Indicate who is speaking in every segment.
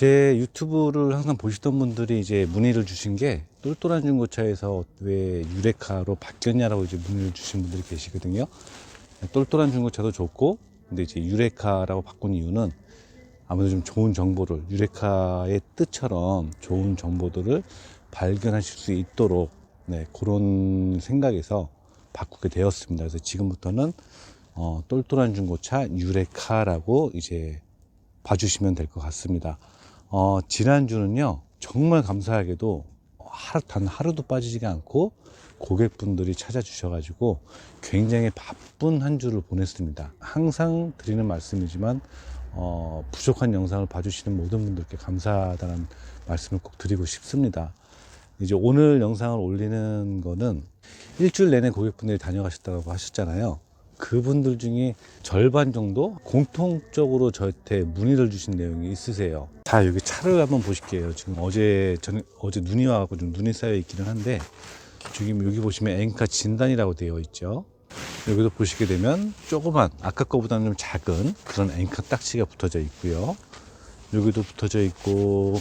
Speaker 1: 제 유튜브를 항상 보시던 분들이 이제 문의를 주신 게 똘똘한 중고차에서 왜 유레카로 바뀌었냐라고 이제 문의를 주신 분들이 계시거든요. 똘똘한 중고차도 좋고, 근데 이제 유레카라고 바꾼 이유는 아무래도 좀 좋은 정보를 유레카의 뜻처럼 좋은 정보들을 발견하실 수 있도록 네, 그런 생각에서 바꾸게 되었습니다. 그래서 지금부터는 어, 똘똘한 중고차 유레카라고 이제 봐주시면 될 것 같습니다. 어, 지난주는요, 정말 감사하게도 하루, 단 하루도 빠지지가 않고 고객분들이 찾아주셔가지고 굉장히 바쁜 한 주를 보냈습니다. 항상 드리는 말씀이지만, 어, 부족한 영상을 봐주시는 모든 분들께 감사하다는 말씀을 꼭 드리고 싶습니다. 이제 오늘 영상을 올리는 거는 일주일 내내 고객분들이 다녀가셨다고 하셨잖아요. 그분들 중에 절반 정도 공통적으로 저한테 문의를 주신 내용이 있으세요. 자, 여기 차를 한번 보실게요. 지금 어제, 전, 어제 눈이 와갖고 좀 눈이 쌓여 있기는 한데, 지금 여기 보시면 앵카 진단이라고 되어 있죠. 여기도 보시게 되면 조그만, 아까 거보다는 좀 작은 그런 앵카 딱지가 붙어져 있고요. 여기도 붙어져 있고,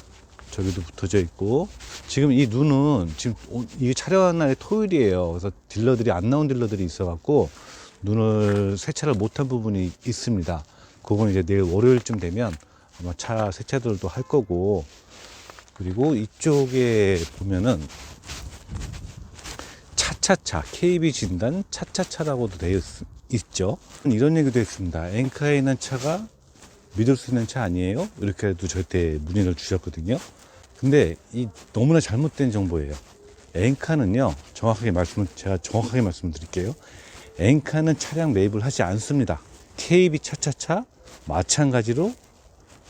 Speaker 1: 저기도 붙어져 있고, 지금 이 눈은 지금 오- 이게 촬영한 날이 토요일이에요. 그래서 딜러들이 안 나온 딜러들이 있어갖고, 눈을 세차를 못한 부분이 있습니다. 그건 이제 내일 월요일쯤 되면 아마 차 세차들도 할 거고 그리고 이쪽에 보면은 차차차 KB 진단 차차차라고도 되어 있, 있죠. 이런 얘기도 했습니다. 앵카에 있는 차가 믿을 수 있는 차 아니에요? 이렇게도 저한테 문의를 주셨거든요. 근데 이 너무나 잘못된 정보예요. 앵카는요, 정확하게 말씀을, 제가 정확하게 말씀드릴게요. 앵카는 차량 매입을 하지 않습니다. KB 차차차 마찬가지로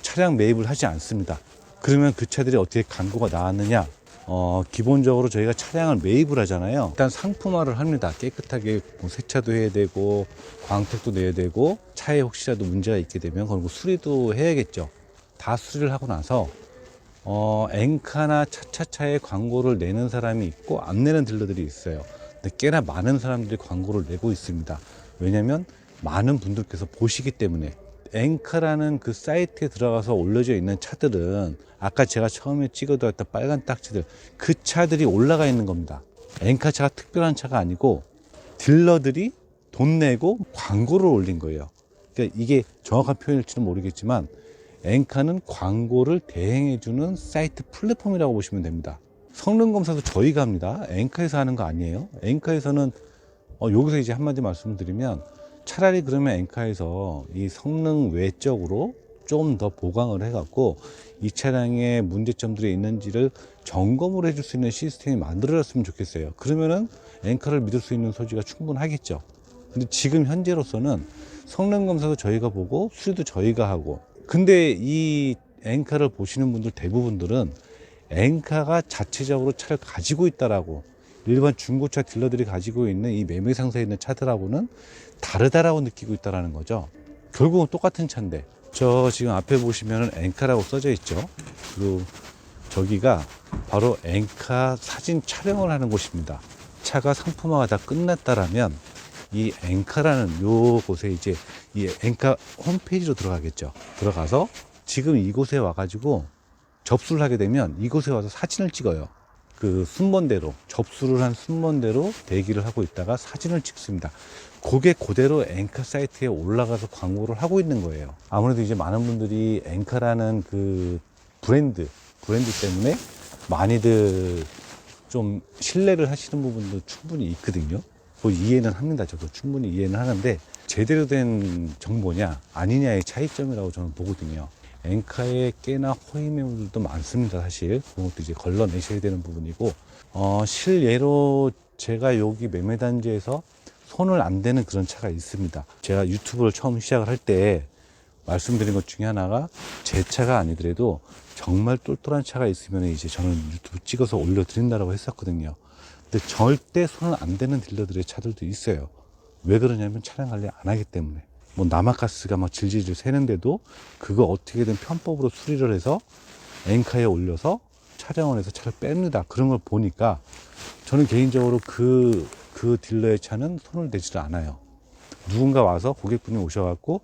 Speaker 1: 차량 매입을 하지 않습니다. 그러면 그 차들이 어떻게 광고가 나왔느냐? 어, 기본적으로 저희가 차량을 매입을 하잖아요. 일단 상품화를 합니다. 깨끗하게 뭐 세차도 해야 되고, 광택도 내야 되고, 차에 혹시라도 문제가 있게 되면 그리고 수리도 해야겠죠. 다 수리를 하고 나서 어, 앵카나 차차차에 광고를 내는 사람이 있고 안 내는 딜러들이 있어요. 근데 꽤나 많은 사람들이 광고를 내고 있습니다. 왜냐면 많은 분들께서 보시기 때문에 앵카라는 그 사이트에 들어가서 올려져 있는 차들은 아까 제가 처음에 찍어드렸던 빨간 딱지들 그 차들이 올라가 있는 겁니다. 앵카 차가 특별한 차가 아니고 딜러들이 돈 내고 광고를 올린 거예요. 그러니까 이게 정확한 표현일지는 모르겠지만 앵카는 광고를 대행해주는 사이트 플랫폼이라고 보시면 됩니다. 성능 검사도 저희가 합니다. 앵카에서 하는 거 아니에요. 앵카에서는 어, 여기서 이제 한마디 말씀드리면 차라리 그러면 앵카에서 이 성능 외적으로 좀 더 보강을 해갖고 이 차량에 문제점들이 있는지를 점검을 해줄 수 있는 시스템이 만들어졌으면 좋겠어요. 그러면은 앵카를 믿을 수 있는 소지가 충분하겠죠. 근데 지금 현재로서는 성능 검사도 저희가 보고 수리도 저희가 하고 근데 이 앵카를 보시는 분들 대부분들은 앵카가 자체적으로 차를 가지고 있다라고 일반 중고차 딜러들이 가지고 있는 이 매매 상사에 있는 차들하고는 다르다라고 느끼고 있다라는 거죠. 결국은 똑같은 차인데 저 지금 앞에 보시면은 앵카라고 써져 있죠. 그리고 저기가 바로 앵카 사진 촬영을 하는 곳입니다. 차가 상품화가 다 끝났다라면 이 앵카라는 요 곳에 이제 이 앵카 홈페이지로 들어가겠죠. 들어가서 지금 이곳에 와가지고 접수를 하게 되면 이곳에 와서 사진을 찍어요. 그 순번대로 접수를 한 순번대로 대기를 하고 있다가 사진을 찍습니다. 그게 그대로 앵카 사이트에 올라가서 광고를 하고 있는 거예요. 아무래도 이제 많은 분들이 앵카라는 그 브랜드 브랜드 때문에 많이들 좀 신뢰를 하시는 부분도 충분히 있거든요. 뭐 이해는 합니다. 저도 충분히 이해는 하는데 제대로 된 정보냐 아니냐의 차이점이라고 저는 보거든요. 앵카에 꽤나 허위 매물들도 많습니다. 사실 그것도 이제 걸러내셔야 되는 부분이고 어, 실예로 제가 여기 매매단지에서 손을 안 대는 그런 차가 있습니다. 제가 유튜브를 처음 시작을 할 때 말씀드린 것 중에 하나가 제 차가 아니더라도 정말 똘똘한 차가 있으면 이제 저는 유튜브 찍어서 올려드린다라고 했었거든요. 근데 절대 손을 안 대는 딜러들의 차들도 있어요. 왜 그러냐면 차량 관리 안 하기 때문에. 뭐 남아가스가 막 질질질 새는데도 그거 어떻게든 편법으로 수리를 해서 앵카에 올려서 차량원에서 차를 뺍니다. 그런 걸 보니까 저는 개인적으로 그, 그 딜러의 차는 손을 대지를 않아요. 누군가 와서 고객분이 오셔갖고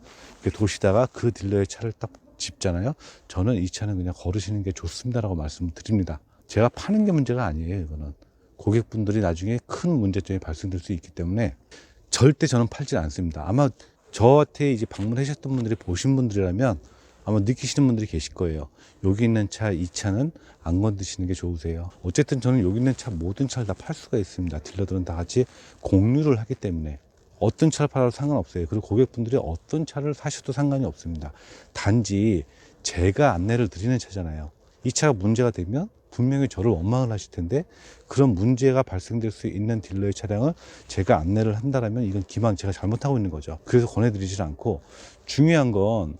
Speaker 1: 도시다가 그 딜러의 차를 딱 짚잖아요. 저는 이 차는 그냥 걸으시는 게 좋습니다라고 말씀을 드립니다. 제가 파는 게 문제가 아니에요. 이거는 고객분들이 나중에 큰 문제점이 발생될 수 있기 때문에 절대 저는 팔지 않습니다. 아마 저한테 이제 방문하셨던 분들이 보신 분들이라면 아마 느끼시는 분들이 계실 거예요. 여기 있는 차, 이 차는 안 건드시는 게 좋으세요. 어쨌든 저는 여기 있는 차 모든 차를 다 팔 수가 있습니다. 딜러들은 다 같이 공유를 하기 때문에 어떤 차를 팔아도 상관없어요. 그리고 고객분들이 어떤 차를 사셔도 상관이 없습니다. 단지 제가 안내를 드리는 차잖아요. 이 차가 문제가 되면 분명히 저를 원망을 하실 텐데 그런 문제가 발생될 수 있는 딜러의 차량을 제가 안내를 한다라면 이건 기망 제가 잘못하고 있는 거죠. 그래서 권해드리질 않고 중요한 건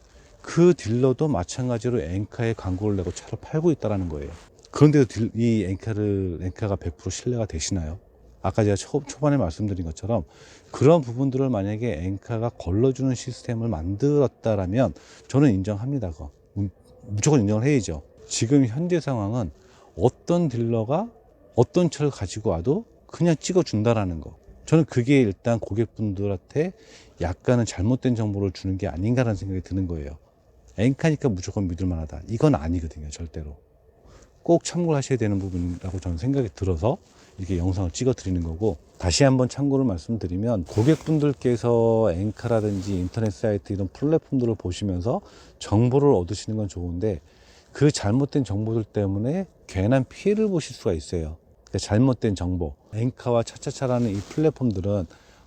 Speaker 1: 그 딜러도 마찬가지로 엔카에 광고를 내고 차를 팔고 있다라는 거예요. 그런데도 딜- 이 엔카를 엔카가 100% 신뢰가 되시나요? 아까 제가 초, 초반에 말씀드린 것처럼 그런 부분들을 만약에 엔카가 걸러주는 시스템을 만들었다라면 저는 인정합니다. 무- 무조건 인정을 해야죠. 지금 현재 상황은 어떤 딜러가 어떤 차를 가지고 와도 그냥 찍어준다라는 거. 저는 그게 일단 고객분들한테 약간은 잘못된 정보를 주는 게 아닌가라는 생각이 드는 거예요. 엔카니까 무조건 믿을 만하다. 이건 아니거든요, 절대로. 꼭 참고를 하셔야 되는 부분이라고 저는 생각이 들어서 이렇게 영상을 찍어 드리는 거고 다시 한번 참고를 말씀드리면 고객분들께서 엔카라든지 인터넷 사이트 이런 플랫폼들을 보시면서 정보를 얻으시는 건 좋은데 그 잘못된 정보들 때문에 괜한 피해를 보실 수가 있어요. 그러니까 잘못된 정보. 엔카와 차차차라는 이 플랫폼들은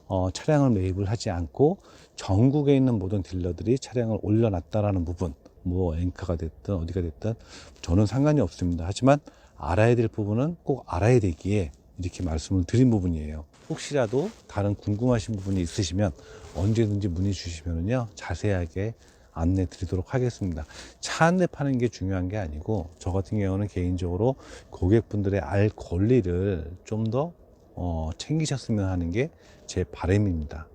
Speaker 1: 어, 차량을 매입을 하지 않고 전국에 있는 모든 딜러들이 차량을 올려놨다라는 부분. 뭐 엔카가 됐든 어디가 됐든 저는 상관이 없습니다. 하지만 알아야 될 부분은 꼭 알아야 되기에 이렇게 말씀을 드린 부분이에요. 혹시라도 다른 궁금하신 부분이 있으시면 언제든지 문의 주시면요 자세하게 안내 드리도록 하겠습니다. 차 한 대 파는 게 중요한 게 아니고 저 같은 경우는 개인적으로 고객분들의 알 권리를 좀더 어, 챙기셨으면 하는 게 제 바람입니다.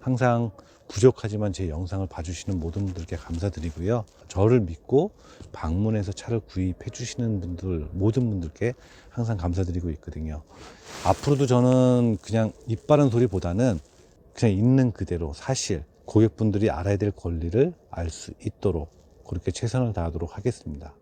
Speaker 1: 항상 부족하지만 제 영상을 봐주시는 모든 분들께 감사드리고요. 저를 믿고 방문해서 차를 구입해 주시는 분들, 모든 분들께 항상 감사드리고 있거든요. 앞으로도 저는 그냥 입 바른 소리보다는 그냥 있는 그대로 사실 고객분들이 알아야 될 권리를 알 수 있도록 그렇게 최선을 다하도록 하겠습니다.